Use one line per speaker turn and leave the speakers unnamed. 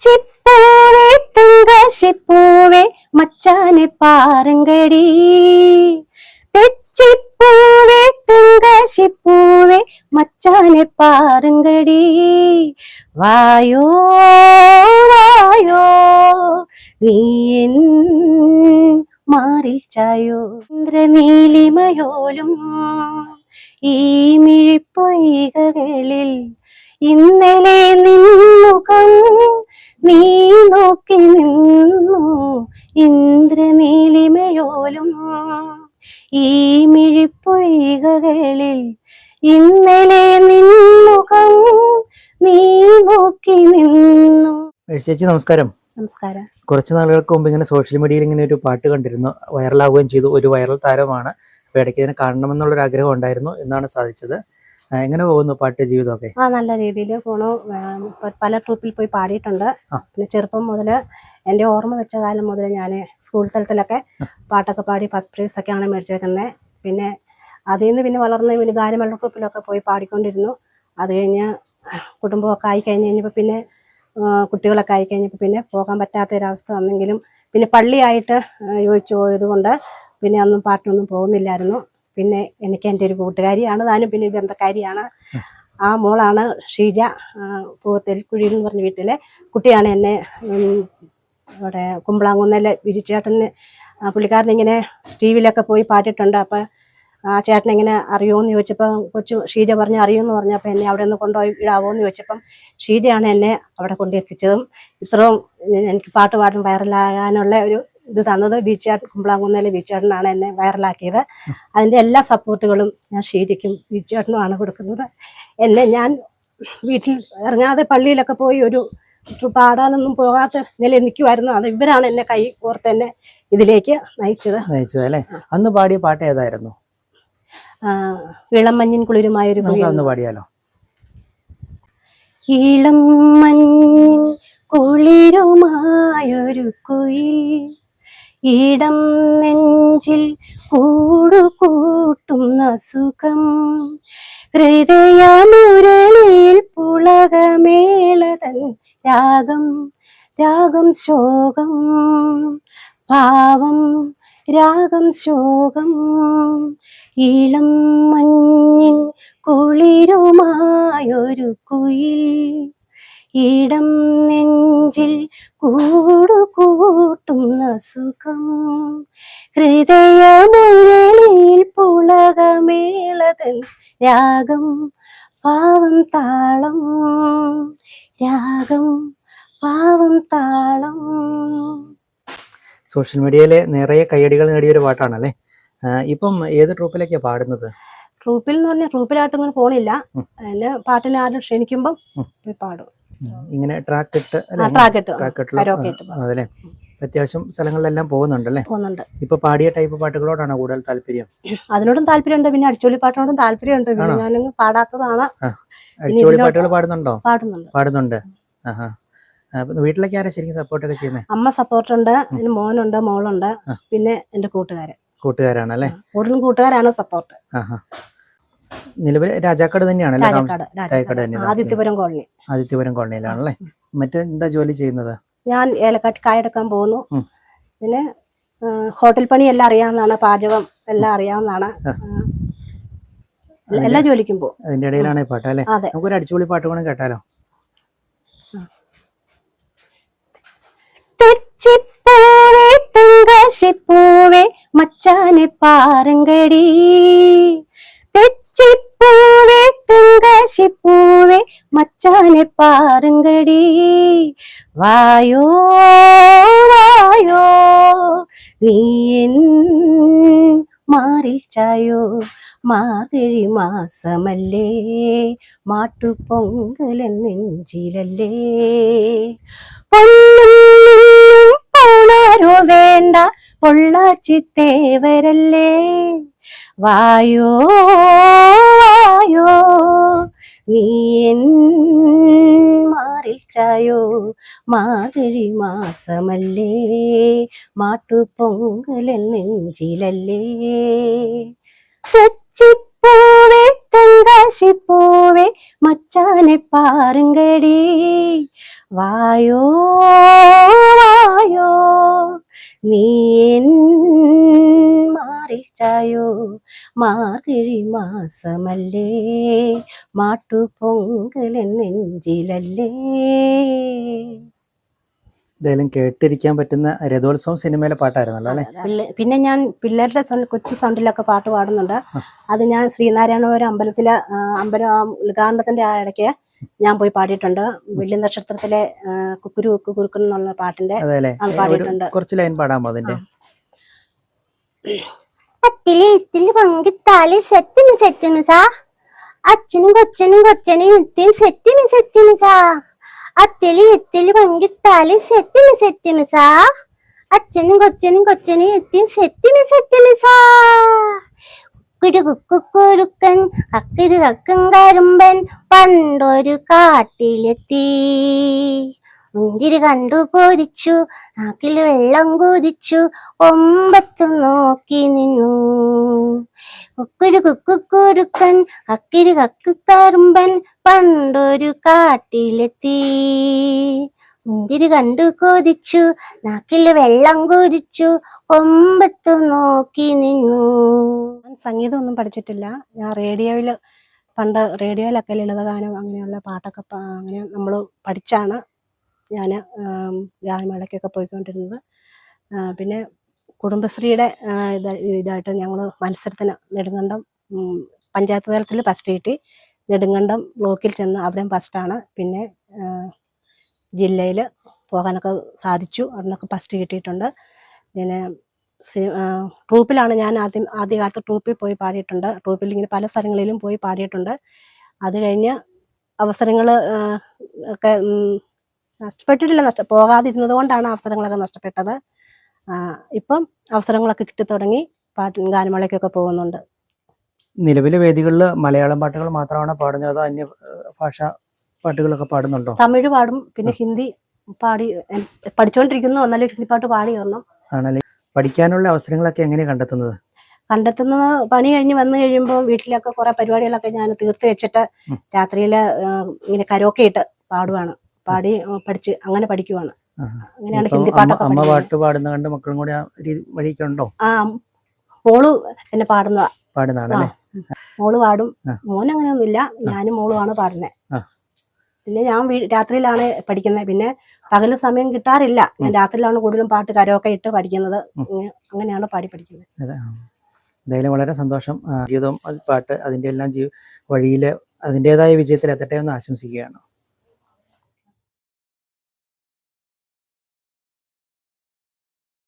തെച്ചിപ്പൂവേ തങ്കശിപ്പൂവേ മച്ചാനെ പാറങ്കടി. തെച്ചിപ്പൂവേ തങ്കശിപ്പൂവേ മച്ചാനെ പാറങ്കടി. വായോ വായോ നീ മാറി ചായോ. ഇന്ദ്രനീലിമയോലും ഈ മിഴിപ്പൊയ്കകളിൽ ഇന്നലെ നിന്നുകം നീ നോക്കി നിന്നു ഇന്ദ്രനീലിമയോലും. ഈ മിഴിപ്പൊയ്കകളിൽ ഇന്നലെ നിന്നുകം നീ നോക്കി നിന്നു.
ചേച്ചി നമസ്കാരം.
നമസ്കാരം.
കുറച്ച് നാളുകൾക്ക് മുമ്പ് ഇങ്ങനെ സോഷ്യൽ മീഡിയയിൽ ഇങ്ങനെ ഒരു പാട്ട് കണ്ടിരുന്നു വൈറലാവുകയും ചെയ്തു ഒരു വൈറൽ താരമാണ് അപ്പോൾ ഇടയ്ക്ക് ഇതിനെ കാണണമെന്നുള്ളൊരു ആഗ്രഹം ഉണ്ടായിരുന്നു എന്നാണ് സാധിച്ചത്. എങ്ങനെ പോകുന്നു പാട്ട് ജീവിതമൊക്കെ?
ആ നല്ല രീതിയിൽ പോണു. പല ട്രൂപ്പിൽ പോയി പാടിയിട്ടുണ്ട്. പിന്നെ ചെറുപ്പം മുതൽ എന്റെ ഓർമ്മ വെച്ച കാലം മുതൽ ഞാൻ സ്കൂൾ തലത്തിലൊക്കെ പാട്ടൊക്കെ പാടി ഫസ്റ്റ് പ്രൈസ് ഒക്കെയാണ് മേടിച്ചേക്കുന്നത് പിന്നെ അതിൽ നിന്ന് പിന്നെ വളർന്ന് പിന്നെ ഗാനമേള ട്രൂപ്പിലൊക്കെ പോയി പാടിക്കൊണ്ടിരുന്നു. അത് കഴിഞ്ഞ് കുടുംബമൊക്കെ ആയി കഴിഞ്ഞ് കഴിഞ്ഞപ്പോൾ പിന്നെ കുട്ടികളൊക്കെ ആയി കഴിഞ്ഞപ്പോൾ പിന്നെ പോകാൻ പറ്റാത്ത ഒരവസ്ഥ വന്നെങ്കിലും പിന്നെ പള്ളിയായിട്ട് യോജിച്ചു പോയത് കൊണ്ട് പിന്നെ അന്നും പാട്ടിനൊന്നും പോകുന്നില്ലായിരുന്നു. പിന്നെ എനിക്ക് എന്റെ ഒരു കൂട്ടുകാരിയാണ് താനും പിന്നെ ബന്ധക്കാരിയാണ്. ആ മോളാണ് ഷീജ. പൂവത്തേൽക്കുഴി എന്ന് പറഞ്ഞ വീട്ടിലെ കുട്ടിയാണ് എന്നെ ഇവിടെ കുമ്പളാങ്കുന്നലെ വിരിച്ചേട്ടന് പുള്ളിക്കാരൻ ഇങ്ങനെ ടി വിയിലൊക്കെ പോയി പാട്ടിട്ടുണ്ട്. അപ്പം ആ ചേട്ടൻ ഇങ്ങനെ അറിയുമോയെന്ന് ചോദിച്ചപ്പോൾ കൊച്ചു ഷീജ പറഞ്ഞു അറിയുമെന്ന് പറഞ്ഞപ്പോൾ എന്നെ അവിടെ ഒന്ന് കൊണ്ടുപോയി ഇടാവോ എന്ന് ചോദിച്ചപ്പം ഷീജയാണ് എന്നെ അവിടെ കൊണ്ടെത്തിച്ചതും. ഇത്രയും എനിക്ക് പാട്ട് പാടും വൈറലാകാനുള്ള ഒരു ഇത് തന്നത് ബീച്ചാട്ട് കുമ്പളാങ്കുന്നേലെ ബീച്ചാട്ടനാണ് എന്നെ വൈറലാക്കിയത്. അതിന്റെ എല്ലാ സപ്പോർട്ടുകളും ഞാൻ ഷീജയ്ക്കും ബീച്ചാട്ടനുമാണ് കൊടുക്കുന്നത്. എന്നെ ഞാൻ വീട്ടിൽ ഇറങ്ങാതെ പള്ളിയിലൊക്കെ പോയി ഒരു പാടാനൊന്നും പോകാത്ത നിലയിൽ നിൽക്കുമായിരുന്നു അത് ഇവരാണ് എന്നെ കൈ ഓർത്ത് എന്നെ ഇതിലേക്ക് നയിച്ചത്.
നയിച്ചത് അല്ലേ? അന്ന് പാടിയ പാട്ട് ഏതായിരുന്നു?
ഇളമഞ്ഞിൻ ഇളം മഞ്ഞിൻ കുളിരുമായൊരു
അന്ന് പാടിയാലോ?
ഇളം മഞ്ഞിൻ കുളിരുമായൊരു കുയിൽ ഇടം നെഞ്ചിൽ കൂടുകൂട്ടുന്ന സുഖം ഹൃദയമുരളിൽ പുളകമേളതൻ രാഗം രാഗം ശോകം. പാവം രാഗം ശോകം. ഇളം മഞ്ഞിൽ കുളിരുമായൊരു കുയിൽ ഇടം നെഞ്ചിൽ കൂടു കൂട്ടുന്ന സുഖം ഹൃദയമുരളിൽ പുളകമേളതൻ രാഗം പാവം താളം. രാഗം പാവം താളം.
സോഷ്യൽ മീഡിയയിലെ നിറയെ കയ്യടികൾ നേടിയ ഒരു പാട്ടാണല്ലേ? ഇപ്പം ഏത് ട്രൂപ്പിലേക്കാണ് പാടുന്നത്?
ട്രൂപ്പിൽ എന്ന് പറഞ്ഞാൽ ട്രൂപ്പിലായിട്ടൊന്നും പോണില്ല. അതിന് പാട്ടിനെ ആരും ക്ഷണിക്കുമ്പം പോയി പാടും.
ഇങ്ങനെ ട്രാക്ക് ഇട്ട്
ട്രാക്ക് ഇട്ട്
ട്രാക്ക്
കരോക്കെ ഇട്ട്
അതല്ലേ? അത്യാവശ്യം സ്ഥലങ്ങളിലെല്ലാം പോകുന്നുണ്ടല്ലേ
പോകുന്നുണ്ട്.
ഇപ്പൊ പാടിയ ടൈപ്പ് പാട്ടുകളോടാണ് കൂടുതൽ താല്പര്യം?
അതിനോടും താല്പര്യമുണ്ട് പിന്നെ അടിച്ചോളി പാട്ടിനോടും താല്പര്യമുണ്ട്? ഞാനങ്ങ് പാടാത്തതാണ്. അടിച്ചോളി
പാട്ടുകൾ പാടുന്നുണ്ടോ?
പാടുന്നുണ്ട്.
പാടുന്നുണ്ട്. ആഹാ. അപ്പൊ ആരാ ശരിക്കും സപ്പോർട്ടൊക്കെ ചെയ്യുന്നത്
അമ്മ സപ്പോർട്ടുണ്ട് പിന്നെ മോനുണ്ട് മോളുണ്ട്. പിന്നെ എന്റെ കൂട്ടുകാരൻ.
കൂട്ടുകാരാണ് അല്ലേ?
കൂടുതലും കൂട്ടുകാരാണ് സപ്പോർട്ട്
ആഹാ. നിലവിൽ രാജാക്കാട് തന്നെയാണല്ലേ താമസം?
രാജാക്കാട്
രാജാക്കാട്.
രാജാക്കാട്
തന്നെ
ആദിത്യപുരം കോളനി.
ആദിത്യപുരം കോളനിയിലാണല്ലേ? മറ്റെന്താ ജോലി ചെയ്യുന്നത്?
ഞാൻ ഏലക്കാട്ട് കായെടുക്കാൻ പോകുന്നു. പിന്നെ ഹോട്ടൽ പണി എല്ലാം അറിയാവുന്നതാണ് പാചകം എല്ലാം അറിയാവുന്നതാണ്. എല്ലാ- ജോലിക്കും പോകും.
അതിന്റെ ഇടയിലാണ് പാട്ട് അല്ലേ? നമുക്കൊരു അടിച്ചുപൊളി പാട്ട് വേണം കേട്ടാലോ?
തെച്ചിപ്പൂവേ തെങ്കാശിപ്പൂവേ മച്ചാനെ പാറങ്കടി. മച്ചാനെ പാറുങ്കടി. വായോ വായോ നീ മാറി ചായോ. മാതിഴി മാസമല്ലേ മാട്ടുപൊങ്കലൻ നെഞ്ചിലല്ലേ. പൗളാരോ വേണ്ട പൊള്ളാച്ചിത്തേവരല്ലേ വായോ വായോ നീ മാറിൽ ചായോ? മാതിരി മാസമല്ലേ? മാട്ടുപൊങ്കലൻ നെഞ്ചിലല്ലേ? തെച്ചിപ്പൂവേ തെങ്കാശിപ്പൂവേ മച്ചാനെ പാറുങ്കടി വായോ വായോ നീ എൻ ചായോ മാർഗഴി മാസമല്ലേ? മാട്ടു പൊങ്കല നെഞ്ചിലല്ലേ?
എന്തായാലും കേട്ടിരിക്കാൻ പറ്റുന്ന രഥോത്സവം സിനിമയിലെ പാട്ടായിരുന്നല്ലോ അല്ലേ?
പിന്നെ ഞാൻ പിള്ളേരുടെ കൊച്ചു സൗണ്ടിലൊക്കെ പാട്ട് പാടുന്നുണ്ട്. അത് ഞാൻ ശ്രീനാരായണപുരം അമ്പലത്തിലെ അമ്പലം ഉദ്ഘാടനത്തിന്റെ ആ ഇടയ്ക്ക് ഞാൻ പോയി പാടിയിട്ടുണ്ട്. വെള്ളി നക്ഷത്രത്തിലെ കുക്കുരു കുക്കു കുറുക്കൻ പാട്ടിന്റെ പാടിയിട്ടുണ്ട്.
കുറച്ച് ലൈൻ പാടാമോ അതിന്റെ
അത്തിൽ ഇത്തിൽ പങ്കിട്ടാൽ സെറ്റിന് സെറ്റിന് സാ. അച്ഛനും കൊച്ചനും കൊച്ചനും ഇത്തിരി സെറ്റിന് സെറ്റിന് സാ. അത്തിൽ ഇത്തിൽ പങ്കിട്ടാൽ സെറ്റിന് സെറ്റിന് സാ. അച്ഛനും കൊച്ചനും കൊച്ചനും ഇത്തിരി സെറ്റിന് സെറ്റിന് സാ. കുരു കുക്കുരുക്കൻ അക്കിരു കക്കും കരുമ്പൻ പണ്ടൊരു കാട്ടിലെത്തി. മുന്തിരി കണ്ടു പോരിച്ചു നാക്കിൽ വെള്ളം കുതിച്ചു ഒമ്പത്ത് നോക്കി നിന്നു. കുക്കുരു കുക്കുക്കുരുക്കൻ അക്കിരു കക്കുക്കറുമ്പൻ പണ്ടൊരു കാട്ടിലെത്തി. മുന്തിരി കണ്ടു കൊതിച്ചു നാക്കിൽ വെള്ളം കുരിച്ചു ഒമ്പത്ത് നോക്കി നിന്നു. ഞാൻ സംഗീതമൊന്നും പഠിച്ചിട്ടില്ല. ഞാൻ റേഡിയോയിൽ പണ്ട് റേഡിയോയിലൊക്കെ ലളിതഗാനം അങ്ങനെയുള്ള പാട്ടൊക്കെ അങ്ങനെ നമ്മൾ പഠിച്ചാണ് ഞാൻ ഗാനമേളയ്ക്കൊക്കെ പോയിക്കൊണ്ടിരുന്നത്. പിന്നെ കുടുംബശ്രീയുടെ ഇത് ഇതായിട്ട് ഞങ്ങൾ മത്സരത്തിന് നെടുങ്കണ്ടം പഞ്ചായത്ത് തലത്തിൽ ഫസ്റ്റ് കിട്ടി. നെടുങ്കണ്ടം ബ്ലോക്കിൽ ചെന്ന് അവിടെയും ഫസ്റ്റാണ് പിന്നെ ജില്ലയിൽ പോകാനൊക്കെ സാധിച്ചു. അവിടുന്നൊക്കെ ഫസ്റ്റ് കിട്ടിയിട്ടുണ്ട്. പിന്നെ ട്രൂപ്പിലാണ് ഞാൻ ആദ്യം ആദ്യകാലത്ത് ട്രൂപ്പിൽ പോയി പാടിയിട്ടുണ്ട്. ട്രൂപ്പിൽ ഇങ്ങനെ പല സ്ഥലങ്ങളിലും പോയി പാടിയിട്ടുണ്ട്. അത് കഴിഞ്ഞ് അവസരങ്ങൾ ഒക്കെ നഷ്ടപ്പെട്ടിട്ടില്ല. നഷ്ട പോകാതിരുന്നത് കൊണ്ടാണ് അവസരങ്ങളൊക്കെ നഷ്ടപ്പെട്ടത്. ഇപ്പം അവസരങ്ങളൊക്കെ കിട്ടിത്തുടങ്ങി പാട്ട് ഗാനമേളയ്ക്കൊക്കെ പോകുന്നുണ്ട്.
നിലവിലെ വേദികളിൽ മലയാളം പാട്ടുകൾ മാത്രമാണ് പാടുന്നത്. അതോ അന്യ ഭാഷ പാട്ടുകളൊക്കെ പാടുന്നുണ്ടോ?
തമിഴ് പാടും. പിന്നെ ഹിന്ദി പാടി പഠിച്ചുകൊണ്ടിരിക്കുന്നു എന്നാലും ഹിന്ദി പാട്ട് പാടി വരണം.
ആണല്ലേ? പഠിക്കാനുള്ള അവസരങ്ങളൊക്കെ എങ്ങനെയാണ് കണ്ടെത്തുന്നത്?
കണ്ടെത്തുന്നത് പണി കഴിഞ്ഞ് വന്നു കഴിയുമ്പോൾ വീട്ടിലൊക്കെ കുറെ പരിപാടികളൊക്കെ ഞാൻ തീർത്ത് വെച്ചിട്ട്. രാത്രിയിൽ ഇങ്ങനെ കരോക്കെ ഇട്ട് പാടുവാണ്. പാടി പഠിച്ച് അങ്ങനെ പഠിക്കുവാണ്. അങ്ങനെയാണ് ഹിന്ദി പാട്ടൊക്കെ
അമ്മ. പാട്ട് പാടുന്ന കണ്ട് മക്കളും കൂടി ആ ഉണ്ടോ
ആ മോൾ എന്നെ പാടുന്നതാ.
പാടുന്നതാണ്
മോൾ പാടും. മോൻ അങ്ങനെയൊന്നുമില്ല. ഞാനും മോളുമാണ് പാടുന്നത് പിന്നെ ഞാൻ രാത്രിയിലാണ് പഠിക്കുന്നത് പിന്നെ പകൽ സമയം കിട്ടാറില്ല. ഞാൻ രാത്രിയിലാണ് കൂടുതലും പാട്ട് കരമൊക്കെ ഇട്ട് പഠിക്കുന്നത്. അങ്ങനെയാണ് പാടി പഠിക്കുന്നത്.
എന്തായാലും വളരെ സന്തോഷം. അത് പാട്ട് അതിന്റെ എല്ലാം ജീ വഴിയിൽ അതിന്റെതായ വിജയത്തിൽ എത്തട്ടെ എന്ന് ആശംസിക്കുകയാണ്.